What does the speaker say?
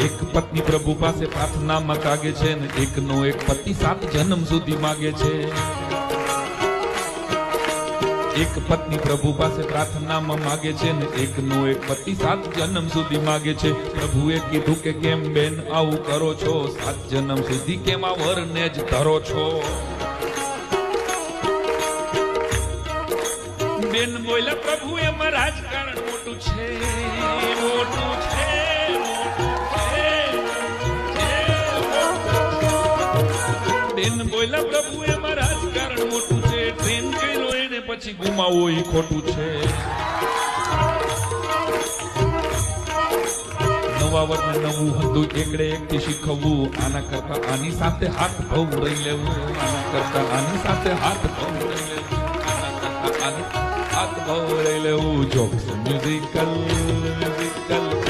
એક પત્ની પ્રભુ પાસે પ્રાર્થનામાં કાગે છે ને એકનો એક પતિ સાત જન્મ સુધી માગે છે. એક પત્ની પ્રભુ પાસે પ્રાર્થનામાં માગે છે ને એકનો એક પતિ સાત જન્મ સુધી માગે છે. પ્રભુએ કીધું કે કેમ બેન આવું કરો છો? સાત જન્મ સુધી કેમ આ વરને જ ધરો છો? બેન બોલે પ્રભુ એમાં રાજકારણ મોટું છે. બેન બોલ્યા પ્રભુ એમાં રાજકારણ મોટું છે. ટ્રેન કર્યો એને, પછી ગુમાવો એ ખોટું છે. નવા વર્ષને નવું હતું, એકડે એકથી શીખવવું. આના કરતા આની સાથે હાથ ભવ રહી લેવું. આના કરતા આની સાથે હાથ ભવ રહી લેવું. આના હાથ ભવ રહી લેવું. Jokes musical musical.